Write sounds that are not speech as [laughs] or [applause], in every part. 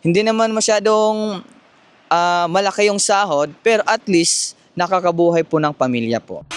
Hindi naman masyadong ah, malaki yung sahod, pero at least nakakabuhay po ng pamilya po.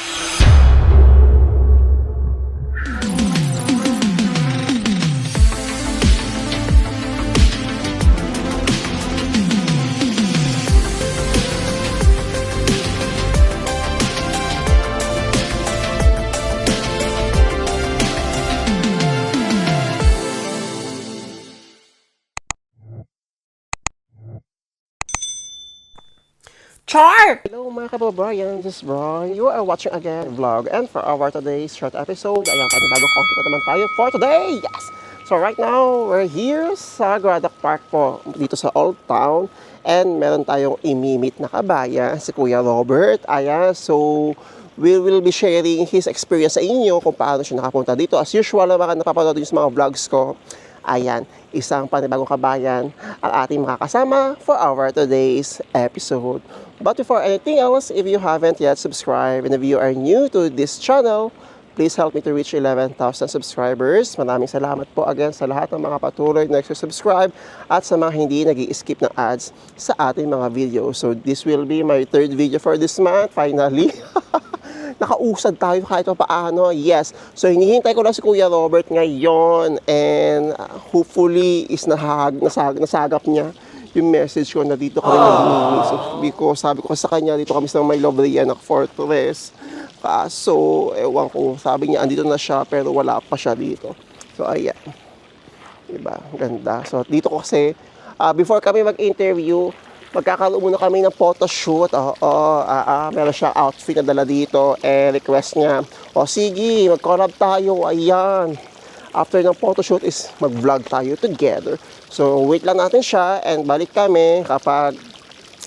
Char! Hello mga kababayan, this is Brian. You are watching again vlog. And for our today's short episode, ayan, panibagong content na naman tayo for today. Yes! So right now, we're here sa Gradak Park po, dito sa Old Town. And meron tayong imimit na kabayan, si Kuya Robert. Ayan, so we will be sharing his experience sa inyo kung paano siya nakapunta dito. As usual, mga napapanood niyo sa mga vlogs ko, Ayan, isang panibagong kabayan ang ating makakasama for our today's episode. But before anything else, if you haven't yet subscribed and if you are new to this channel, please help me to reach 11,000 subscribers. Maraming salamat po again sa lahat ng mga patuloy na subscribe at sa mga hindi nag skip ng ads sa ating mga videos. So this will be my third video for this month, finally. [laughs] nakausad tayo kahit pa paano. Yes. So, hinihintay ko lang si Kuya Robert ngayon and uh, hopefully is nahag, nasag, nasagap niya yung message ko na dito kami nagmini. So, because sabi ko sa kanya, dito kami sa may Lobrianak Fortress. Kaso, ewan ko, sabi niya, andito na siya pero wala pa siya dito. So, ayan. Diba? Ganda. So, dito ko kasi, ah, before kami mag-interview, magkakaroon muna kami ng photoshoot. Oo, ah, ah, meron siyang outfit na dala dito. Eh, request niya, o sige, mag-collab tayo. Ayan. After ng photoshoot is mag-vlog tayo together. So, wait lang natin siya and balik kami kapag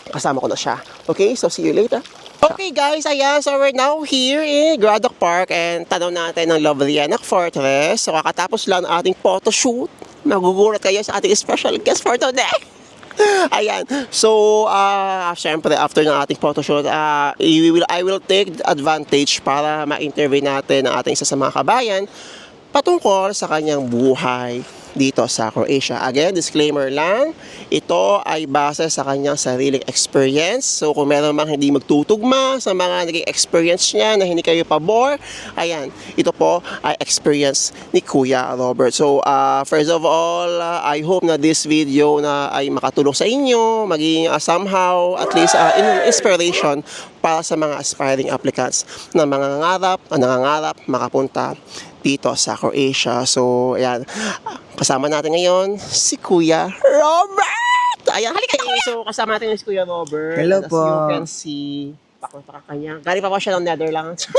kasama ko na siya. Okay, so see you later. Okay guys, ayan, so we're now here in Graddock Park and tanaw natin ng Lovelianak Fortress. So kakatapos lang ng ating photoshoot. Magugulat kayo sa ating special guest for today. [laughs] [laughs] Ayan. So, ah, syempre, after ng ating photoshoot, ah, I will, I will take advantage para ma-interview natin ang ating isa sa mga kabayan patungkol sa kanyang buhay dito sa Croatia. Again, disclaimer lang, ito ay base sa kanyang sariling experience. So, kung meron mang hindi magtutugma sa mga naging experience niya na hindi kayo pabor, ayan, ito po ay experience ni Kuya Robert. So, ah, first of all, ah, I hope na this video na ay makatulong sa inyo, maging ah, somehow at least in- inspiration para sa mga aspiring applicants na mga nangangarap, na nangangarap makapunta dito sa Croatia. So, ayan, kasama natin ngayon si Kuya Robert! Ayan, halika Kuya! So, kasama natin si Kuya Robert. Hello As po. you can see, pakita ka kanya. Galing pa po siya ng Netherlands. [laughs]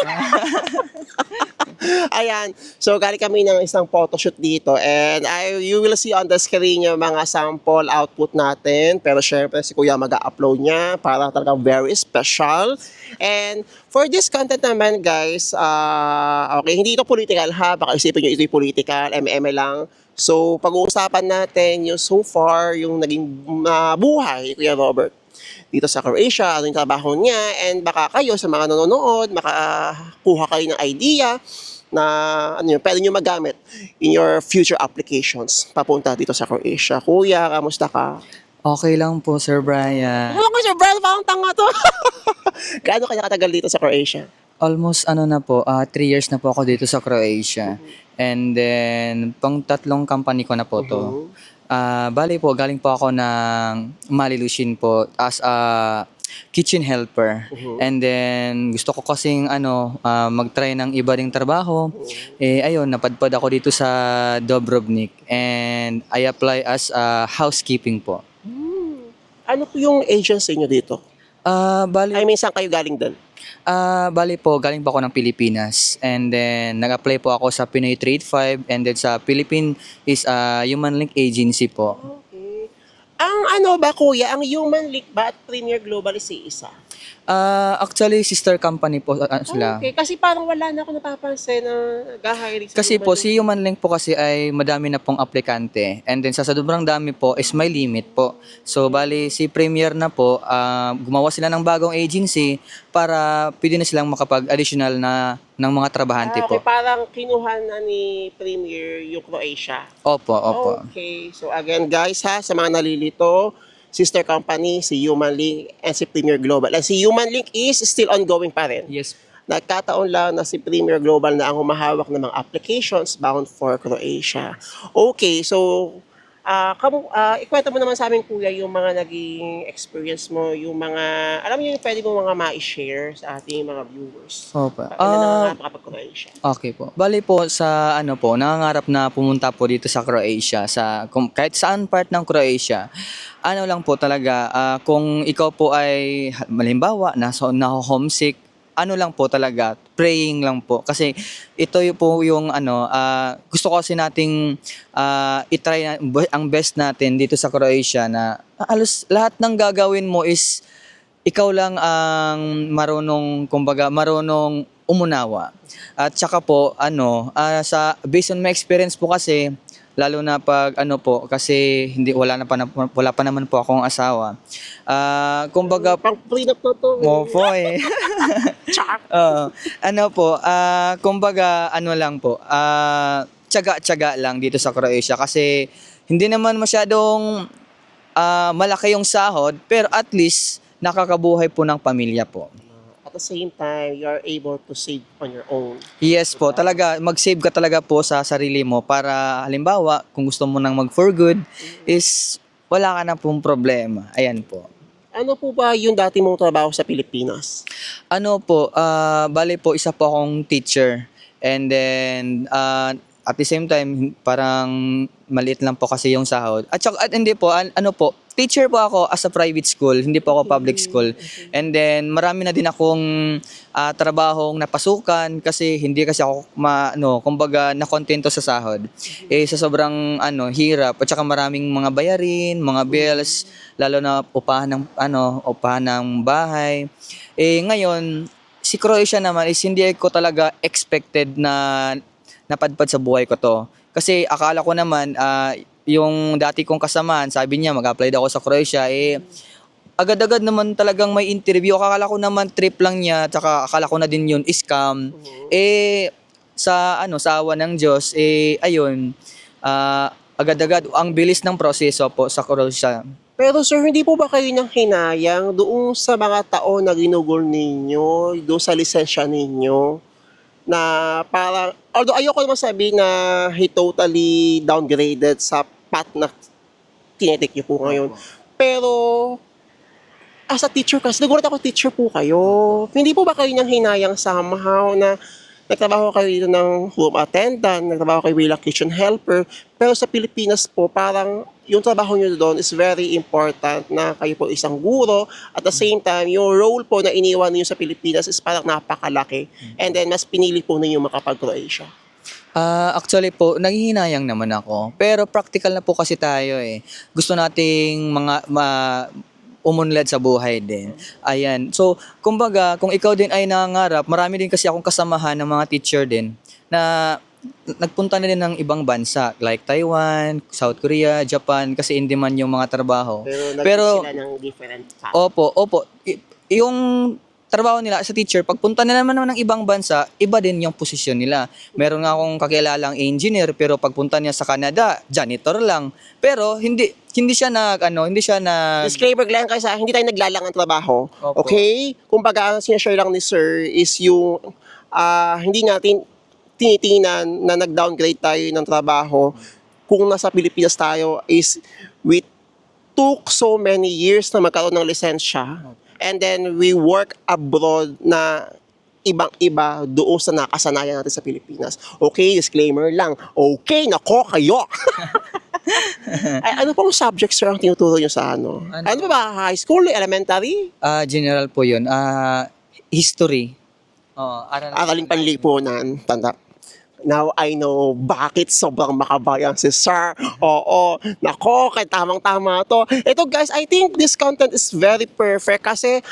[laughs] Ayan. So, galing kami ng isang photoshoot dito. And I, you will see on the screen yung mga sample output natin. Pero syempre, si Kuya mag-upload niya para talagang very special. And for this content naman, guys, ah, okay, hindi ito political ha. Baka isipin nyo ito'y political, MM lang. So, pag-uusapan natin yung so far, yung naging ah, buhay Kuya Robert dito sa Croatia, ano yung trabaho niya, and baka kayo sa mga nanonood, makakuha kayo ng idea na ano yun, pwede nyo magamit in your future applications papunta dito sa Croatia. Kuya, kamusta ka? Okay lang po, Sir Brian. Ano ko, Sir Brian, parang tanga to. [laughs] Gaano kanya katagal dito sa Croatia? Almost ano na po, ah, three years na po ako dito sa Croatia. And then, pang tatlong company ko na po to. Ah, bali po, galing po ako ng Malilushin po as a kitchen helper. And then, gusto ko kasing ano, ah, mag-try ng iba ding trabaho. Eh, ayun, napadpad ako dito sa Dobrovnik. And I apply as a housekeeping po. Ano po yung agency nyo dito? Ah, bali, I mean, saan kayo galing doon? Ah, bali po, galing po ako ng Pilipinas. And then, nag-apply po ako sa Pinoy Trade 5. And then sa Philippine is a Human Link Agency po. Okay. Ang ano ba, kuya, ang Human Link ba at Premier Global is isa? Ah, actually, sister company po ah, sila. Okay, kasi parang wala na ako napapansin na nag-hiring sa Kasi po, si Human Link po kasi ay madami na pong aplikante. And then sa sobrang dami po is may limit po. So bali si Premier na po, ah, gumawa sila ng bagong agency para pwede na silang makapag-additional na ng mga trabahante Ah, okay, po. parang kinuha na ni Premier yung Croatia. Opo, opo. Okay, so again guys ha, sa mga nalilito, sister company, si Human Link and si Premier Global. And si Human Link is still ongoing pa rin. Yes. Nagkataon lang na si Premier Global na ang humahawak ng mga applications bound for Croatia. Okay, so ah kamu, ah, ikwento mo naman sa amin kuya yung mga naging experience mo, yung mga, alam niyo yung pwede mo mga ma-share sa ating mga viewers. Opo. Ah, na makapag-Croatia? Okay po. Bali po sa ano po, nangangarap na pumunta po dito sa Croatia, sa kung, kahit saan part ng Croatia. Ano lang po talaga, ah, kung ikaw po ay malimbawa na so, na homesick, ano lang po talaga, praying lang po kasi ito po yung ano, ah, gusto kasi nating ah, itry na, ang best natin dito sa Croatia na alos lahat ng gagawin mo is ikaw lang ang marunong, kumbaga, marunong umunawa. At saka po, ano, ah, sa, based on my experience po kasi, lalo na pag ano po, kasi hindi, wala, na pa, na- wala pa naman po akong asawa. Ah, kumbaga, Pang prenup na to. mo po eh. [laughs] Char. [laughs] Oo. ano po, ah, kumbaga, ano lang po, ah, tsaga-tsaga lang dito sa Croatia kasi hindi naman masyadong ah, malaki yung sahod, pero at least nakakabuhay po ng pamilya po. At the same time, you are able to save on your own. Yes po, talaga, mag-save ka talaga po sa sarili mo para halimbawa, kung gusto mo nang mag for good, is wala ka na pong problema. Ayan po. Ano po ba yung dati mong trabaho sa Pilipinas? Ano po, ah bale po, isa po akong teacher. And then, ah, at the same time, parang maliit lang po kasi yung sahod. At, saka, at hindi po, an- ano po, teacher po ako as a private school, hindi po ako public school. And then, marami na din akong ah, trabahong napasukan kasi hindi kasi ako, ma, ano, kumbaga, nakontento sa sahod. Eh, sa sobrang, ano, hirap, at saka maraming mga bayarin, mga bills, lalo na upahan ng, ano, upahan ng bahay. Eh, ngayon, si Croatia naman is hindi ko talaga expected na napadpad sa buhay ko to. Kasi akala ko naman, ah, yung dati kong kasamaan, sabi niya mag-apply daw ako sa Croatia, eh, agad-agad naman talagang may interview. Akala ko naman trip lang niya, tsaka akala ko na din yun scam. Eh, sa ano, sa awa ng Diyos, eh, ayun, ah, agad-agad, ang bilis ng proseso po sa Croatia. Pero sir, hindi po ba kayo nang hinayang doon sa mga taon na ginugol ninyo, doon sa lisensya ninyo, na parang, although ayoko naman sabihin na he totally downgraded sa path na tinetik niyo po ngayon. Pero, as a teacher kasi, nagulat ako teacher po kayo. Hindi po ba kayo nang hinayang somehow na nagtrabaho kayo dito ng room attendant, nagtrabaho kayo bilang kitchen helper, pero sa Pilipinas po, parang yung trabaho nyo doon is very important na kayo po isang guro. At the same time, yung role po na iniwan niyo sa Pilipinas is parang napakalaki. And then, mas pinili po ninyo makapag-Croatia. Ah, actually po, nanghihinayang naman ako. Pero practical na po kasi tayo eh. Gusto nating mga ma, umunlad sa buhay din. Ayan. So, kumbaga, kung ikaw din ay nangangarap, marami din kasi akong kasamahan ng mga teacher din na nagpunta na din ng ibang bansa like Taiwan, South Korea, Japan kasi in demand yung mga trabaho. Pero, Pero- sila ng different path. Opo, opo. I- yung trabaho nila sa teacher, pagpunta na naman ng ibang bansa, iba din yung posisyon nila. Meron nga akong kakilalang engineer, pero pagpunta niya sa Canada, janitor lang. Pero hindi hindi siya nag ano, hindi siya nag Disclaimer lang kasi sa hindi tayo naglalang ng trabaho. Opo. Okay? Kumbaga, ang sinashare lang ni Sir is yung ah, hindi natin tinitingnan na nag-downgrade tayo ng trabaho kung nasa Pilipinas tayo is we took so many years na magkaroon ng lisensya and then we work abroad na ibang-iba doon sa nakasanayan natin sa Pilipinas. Okay, disclaimer lang. Okay, nako kayo. [laughs] Ay, ano pong subject sir ang tinuturo nyo sa ano? Ano? Ano, ba ba? High school? Elementary? ah, general po 'yun. Ah, history. Oh, aral. Araling panlipunan. Tanda. Now I know bakit sobrang makabayan si Sir. Oo, nako, kay tamang-tama to. Ito guys, I think this content is very perfect kasi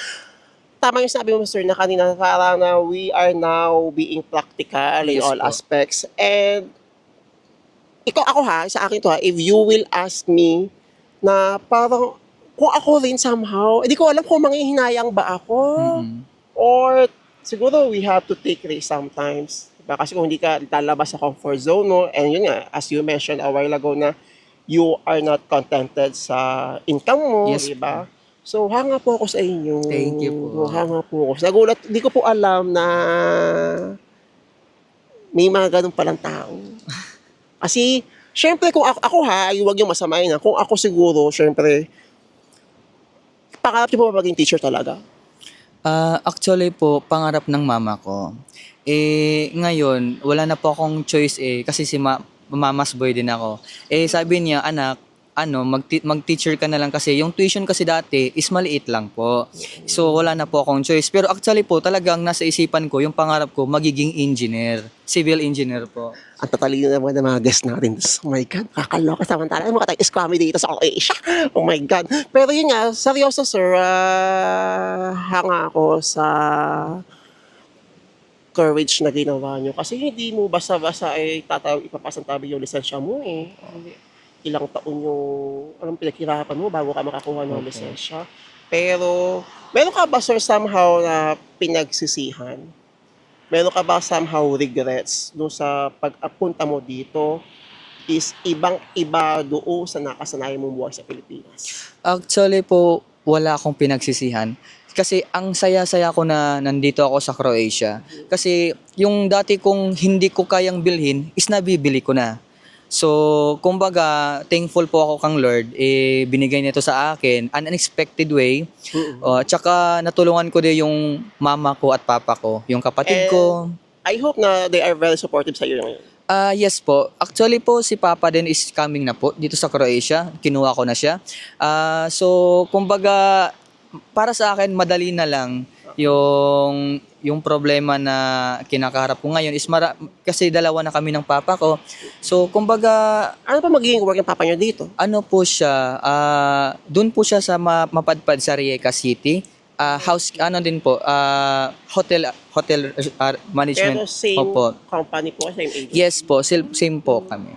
tama yung sabi mo, sir, na kanina parang na we are now being practical in Yes all po. aspects. And, ikaw ako ha, sa akin to ha, if you will ask me na parang, kung ako rin somehow, hindi ko alam kung manghihinayang ba ako. Mm-mm. Or, siguro we have to take risks sometimes. Diba? Kasi kung hindi ka lalabas sa comfort zone, no? and yun nga, as you mentioned a while ago na you are not contented sa income mo, Yes di ba? So, hanga po ako sa inyo. Thank you po. Hanga po ako. Nagulat, hindi ko po alam na may mga ganun palang tao. [laughs] Kasi, syempre, kung ako, ako ha, huwag yung masamain na. Kung ako siguro, syempre, pangarap niyo po ba maging teacher talaga? Ah, actually po, pangarap ng mama ko. Eh, ngayon, wala na po akong choice eh, kasi si ma- mama's boy din ako. Eh, sabi niya, anak, ano, mag mag-teacher ka na lang kasi yung tuition kasi dati is maliit lang po. So, wala na po akong choice. Pero actually po, talagang nasa isipan ko, yung pangarap ko, magiging engineer. Civil engineer po. Ang tatalino naman ng mga guests natin. Oh my God, kakaloka samantala. Ay, mga tayo scammy dito sa Asia. Oh my God. Pero yun nga, seryoso sir, ah, hanga ako sa courage na ginawa nyo. Kasi hindi mo basta-basta ay tataw, ipapasantabi yung lisensya mo eh. Ilang taon yung, anong pinaghirapan mo bago ka makakuha ng Okay. lisensya. Pero, meron ka ba sir somehow na pinagsisihan? Meron ka ba somehow regrets no sa pag-apunta mo dito is ibang-iba doon sa nakasanayan mong buhay sa Pilipinas? Actually po, wala akong pinagsisihan. Kasi ang saya-saya ko na nandito ako sa Croatia. Kasi yung dati kong hindi ko kayang bilhin is nabibili ko na. So, kumbaga, thankful po ako kang Lord. Eh, binigay nito sa akin, an unexpected way. Uh, tsaka natulungan ko din yung mama ko at papa ko, yung kapatid And- ko. I hope na they are very supportive sa iyo ngayon. Ah, yes po. Actually po, si Papa din is coming na po dito sa Croatia. Kinuha ko na siya. Ah, so, kumbaga, para sa akin, madali na lang yung yung problema na kinakaharap ko ngayon is mara- kasi dalawa na kami ng papa ko. So, kumbaga, Ano pa magiging work ng papa niyo dito? ano po siya, ah doon po siya sa ma- mapadpad sa Rijeka City. Ah, house, ano din po, ah, hotel, hotel ah, management. Pero same Opo. company po, same agency. Yes po, same po kami.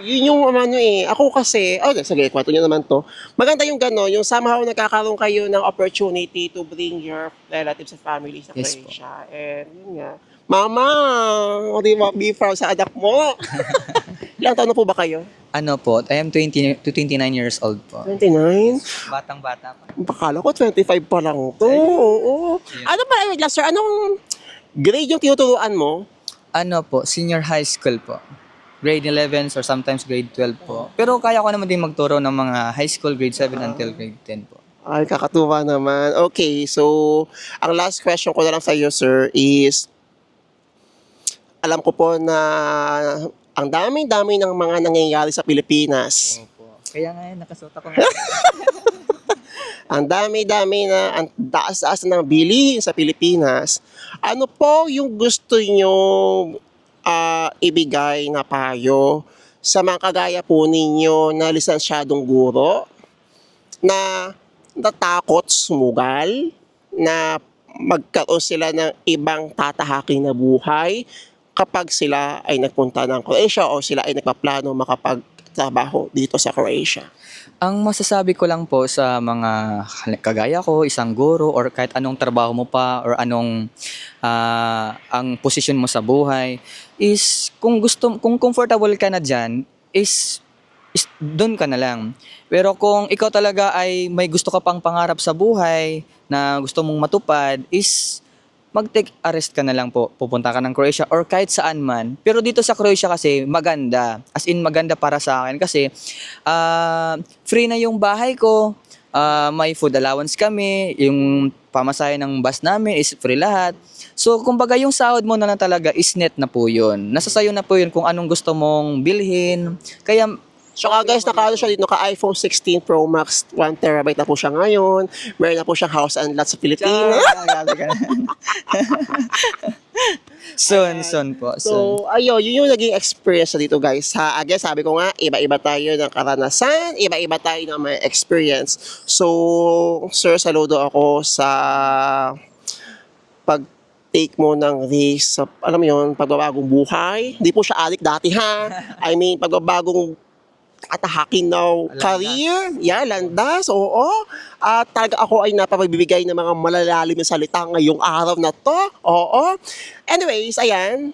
Yun yung ano eh. Ako kasi, oh, sige, kwento nyo naman to. Maganda yung gano'n, yung somehow nagkakaroon kayo ng opportunity to bring your relatives and family sa Yes po. Croatia. And yun nga. Mama, o di ba, be proud sa anak mo. [laughs] Ilang taon na po ba kayo? Ano po, I am 20 to 29 years old po. 29? Batang-bata pa. Bakala ko 25 pa lang to. Oo. Ano ba, wait lang sir, anong grade yung tinuturuan mo? Ano po, senior high school po. Grade 11 or sometimes grade 12 po. Pero kaya ko naman din magturo ng mga high school grade 7 until grade 10 po. Ay, kakatuwa naman. Okay, so, ang last question ko na lang sa iyo, sir, is, alam ko po na ang dami-dami ng mga nangyayari sa Pilipinas. Opo. Kaya nga yun, nakasuot ako nga. [laughs] Ang dami-dami na, ang taas-taas ng bilihin sa Pilipinas. Ano po yung gusto nyo ah, ibigay na payo sa mga kagaya po ninyo na lisensyadong guro na natakot sumugal, na magkaroon sila ng ibang tatahaking na buhay kapag sila ay nagpunta ng Croatia o sila ay nagpaplano makapagtrabaho dito sa Croatia. Ang masasabi ko lang po sa mga kagaya ko, isang guro or kahit anong trabaho mo pa or anong ah, ang posisyon mo sa buhay is kung gusto kung comfortable ka na diyan is is doon ka na lang. Pero kung ikaw talaga ay may gusto ka pang pangarap sa buhay na gusto mong matupad is mag-take a rest ka na lang po. Pupunta ka ng Croatia or kahit saan man. Pero dito sa Croatia kasi maganda. As in maganda para sa akin kasi ah, free na yung bahay ko. Ah, may food allowance kami. Yung pamasahe ng bus namin is free lahat. So, kumbaga yung sahod mo na lang talaga is net na po yun. Nasa sayo na po yun kung anong gusto mong bilhin. Kaya Tsaka guys, nakaano siya dito, naka iPhone 16 Pro Max, 1 terabyte na po siya ngayon. Meron na po siyang house and lot sa Pilipinas. [laughs] soon, [laughs] soon po. Soon. So, ayun, yun yung naging experience na dito guys. Ha, again, sabi ko nga, iba-iba tayo ng karanasan, iba-iba tayo ng may experience. So, sir, saludo ako sa pag take mo ng risk sa, alam mo yun, pagbabagong buhay. Hindi po siya adik dati ha. [laughs] I mean, pagbabagong atahakin Landas. career. Yeah, landas, oo. At talaga ako ay napapagbibigay ng mga malalalim na salita ngayong araw na to. Oo. Anyways, ayan.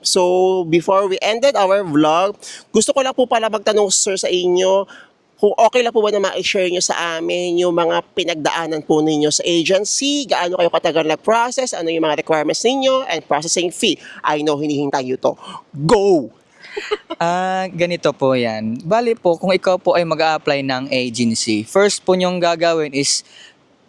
So, before we ended our vlog, gusto ko lang po pala magtanong, sir, sa inyo, kung okay lang po ba na ma-share nyo sa amin yung mga pinagdaanan po ninyo sa agency, gaano kayo katagal nag-process, ano yung mga requirements ninyo, and processing fee. I know, hinihintay nyo to. Go! [laughs] Ah, ganito po 'yan. Bali po kung ikaw po ay mag-a-apply ng agency, first po niyong gagawin is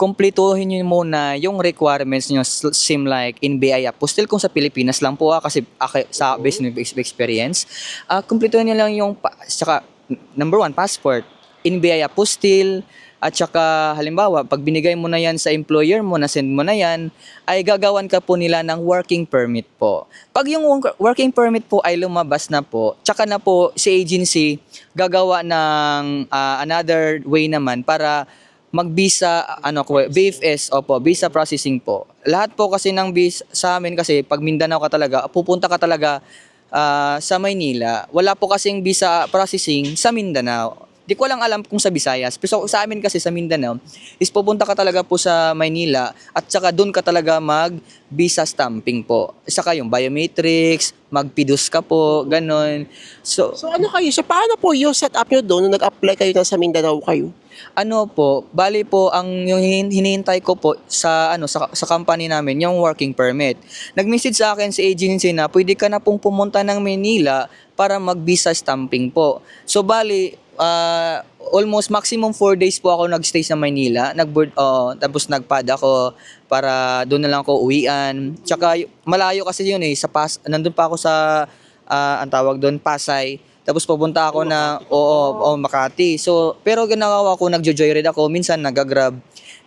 kumpletuhin niyo muna yung requirements niyo seem like in BI Apostille kung sa Pilipinas lang po ah, kasi ako, sa business experience. Ah, kumpletuhin niyo lang yung pa, saka, number one, passport. In BI Apostille, at saka halimbawa, pag binigay mo na yan sa employer mo, na-send mo na yan, ay gagawan ka po nila ng working permit po. Pag yung work- working permit po ay lumabas na po, tsaka na po si agency gagawa ng ah, another way naman para mag-visa, ano ko, BFS, opo, visa processing po. Lahat po kasi ng visa sa amin kasi pag Mindanao ka talaga, pupunta ka talaga ah, sa Maynila. Wala po kasing visa processing sa Mindanao. Di ko lang alam kung sa Visayas. Pero sa amin kasi sa Mindanao, is pupunta ka talaga po sa Maynila at saka doon ka talaga mag visa stamping po. Saka yung biometrics, magpidus ka po, ganon. So, So ano kayo? So paano po yung setup nyo doon nung nag-apply kayo na sa Mindanao kayo? ano po, bali po ang yung hin- hinihintay ko po sa ano sa, sa company namin yung working permit. Nag-message sa akin si agency na pwede ka na pong pumunta ng Manila para mag-visa stamping po. So bali ah, almost maximum 4 days po ako nag-stay sa Manila. Nag-board oh, tapos nagpad ako para doon na lang ako uwian. Tsaka malayo kasi yun eh sa pas nandun pa ako sa ah, ang tawag doon Pasay. Tapos pupunta ako na oo, oo, Makati. So, pero ginagawa ko, nagjo-joyride ako, minsan nagagrab.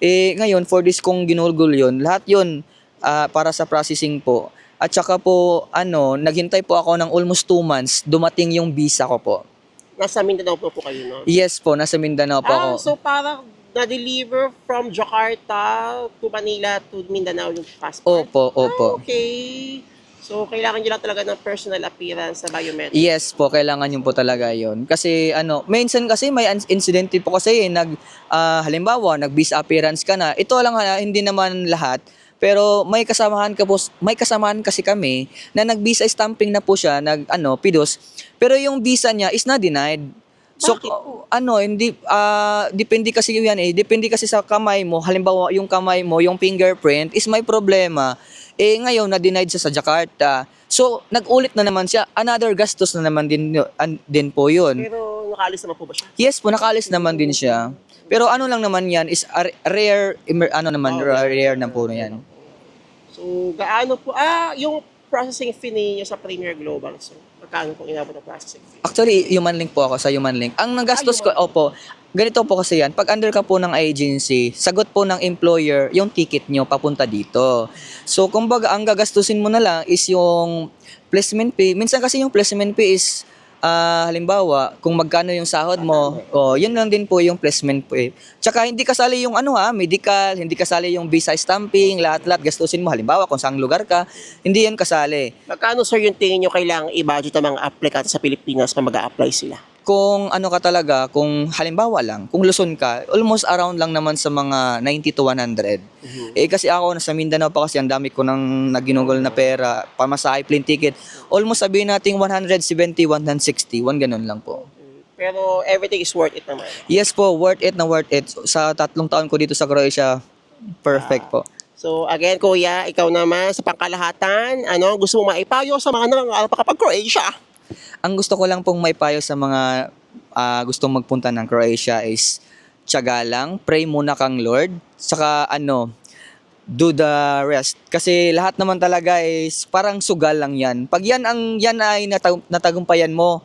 Eh, ngayon, for this kong ginulgul yun, lahat yun ah, para sa processing po. At saka po, ano, naghintay po ako ng almost 2 months, dumating yung visa ko po. Nasa Mindanao po po kayo, no? Yes po, nasa Mindanao po ako. Ah, so parang na-deliver from Jakarta to Manila to Mindanao yung passport? Opo, opo. Ah, okay. So, kailangan nyo lang talaga ng personal appearance sa biometric. Yes po, kailangan yun po talaga yon. Kasi ano, minsan kasi may incident po kasi eh, nag ah, halimbawa, nag-visa appearance ka na. Ito lang ha, hindi naman lahat. Pero may kasamahan ka po, may kasamahan kasi kami na nag-visa stamping na po siya, nag ano, pidos. Pero yung visa niya is na denied. So Bakit? ano, hindi ah depende kasi yan eh. Depende kasi sa kamay mo. Halimbawa, yung kamay mo, yung fingerprint is may problema. Eh ngayon na denied siya sa Jakarta. So nag-ulit na naman siya. Another gastos na naman din an- din po 'yun. Pero nakalis naman po ba siya? Yes po, nakaalis naman din siya. Pero ano lang naman 'yan is a rare ano naman rare na po 'yan. So, gaano po, ah, yung processing fee ninyo sa Premier Global, so, magkano po inabot ang processing fee? Actually, human link po ako sa human link. Ang nagastos ko, opo, ganito po kasi yan. Pag under ka po ng agency, sagot po ng employer yung ticket nyo papunta dito. So, kumbaga, ang gagastusin mo na lang is yung placement fee. Minsan kasi yung placement fee is, ah, halimbawa, kung magkano yung sahod mo, oh, yun lang din po yung placement fee. Tsaka hindi kasali yung ano ha, medical, hindi kasali yung visa stamping, lahat-lahat gastusin mo. Halimbawa, kung saang lugar ka, hindi yan kasali. Magkano, sir, yung tingin nyo kailangang i-budget ng mga applicant sa Pilipinas pa mag-a-apply sila? Kung ano ka talaga, kung halimbawa lang, kung Luzon ka, almost around lang naman sa mga 90 to 100. Eh kasi ako nasa Mindanao pa kasi ang dami ko nang naginugol na pera, pamasahe, plane ticket. Almost sabihin natin 170, 160, one ganun lang po. Pero everything is worth it naman. Yes po, worth it na worth it. Sa tatlong taon ko dito sa Croatia, perfect po. So again, kuya, ikaw naman sa pangkalahatan, ano, gusto mo maipayo sa mga nangangarap pa kapag Croatia? Ang gusto ko lang pong may payo sa mga ah, gustong magpunta ng Croatia is tiyaga lang, pray muna kang Lord, saka ano, do the rest. Kasi lahat naman talaga is parang sugal lang yan. Pag yan ang yan ay natag- natagumpayan mo,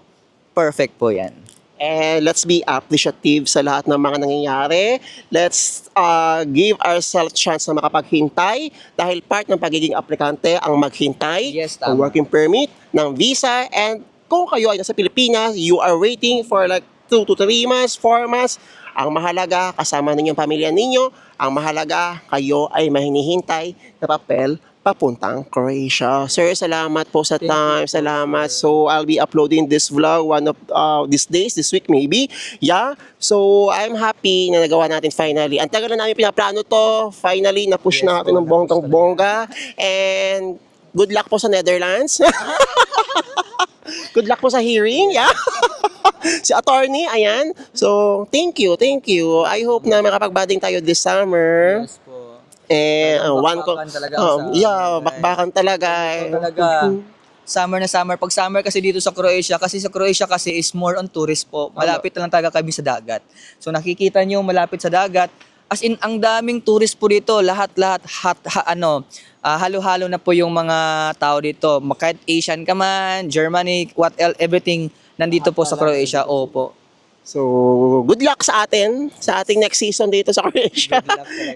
perfect po yan. And let's be appreciative sa lahat ng mga nangyayari. Let's uh, give ourselves chance na makapaghintay dahil part ng pagiging aplikante ang maghintay Yes, tama. working permit, ng visa, and kung kayo ay nasa Pilipinas, you are waiting for like 2 to 3 months, 4 months, ang mahalaga, kasama ninyong pamilya ninyo, ang mahalaga, kayo ay mahinihintay na papel papuntang Croatia. Sir, salamat po sa time. Salamat. So, I'll be uploading this vlog one of uh, these days, this week maybe. Yeah. So, I'm happy na nagawa natin finally. Ang tagal na namin pinaplano to. Finally, na-push Yes natin po, ng bonggang bongga. And good luck po sa Netherlands. [laughs] good luck po sa hearing. Yeah. [laughs] si attorney, ayan. So, thank you, thank you. I hope na makapagbading tayo this summer. Yes po. Eh, uh, one ko. talaga Oh, yeah, bakbakan talaga. eh. Talaga, summer na summer. Pag summer kasi dito sa Croatia, kasi sa Croatia kasi is more on tourist po. Malapit lang talaga kami sa dagat. So nakikita nyo malapit sa dagat. As in, ang daming tourist po dito. Lahat-lahat, hat, ha, ano, ah, halo-halo na po yung mga tao dito. Kahit Asian ka man, Germany, what else, everything nandito po sa Croatia. Opo. So, good luck sa atin, sa ating next season dito sa [laughs] Croatia.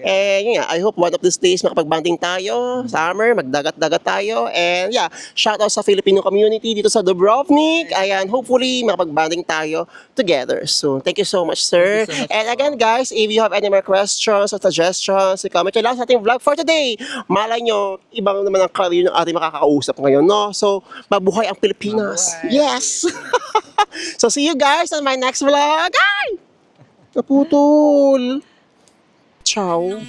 Eh, yun nga, I hope one of these days makapagbanding tayo, summer, magdagat-dagat tayo. And yeah, shout out sa Filipino community dito sa Dubrovnik. Ayan, hopefully makapagbanding tayo together. So, thank you so much, sir. So much And again, guys, if you have any more questions or suggestions, comment nyo lang sa ating vlog for today. Malay nyo, ibang naman ang career ng ating makakausap ngayon, no? So, mabuhay ang Pilipinas. Mabuhay yes! [laughs] so, see you guys on my next vlog. Ay! Naputol! Ciao!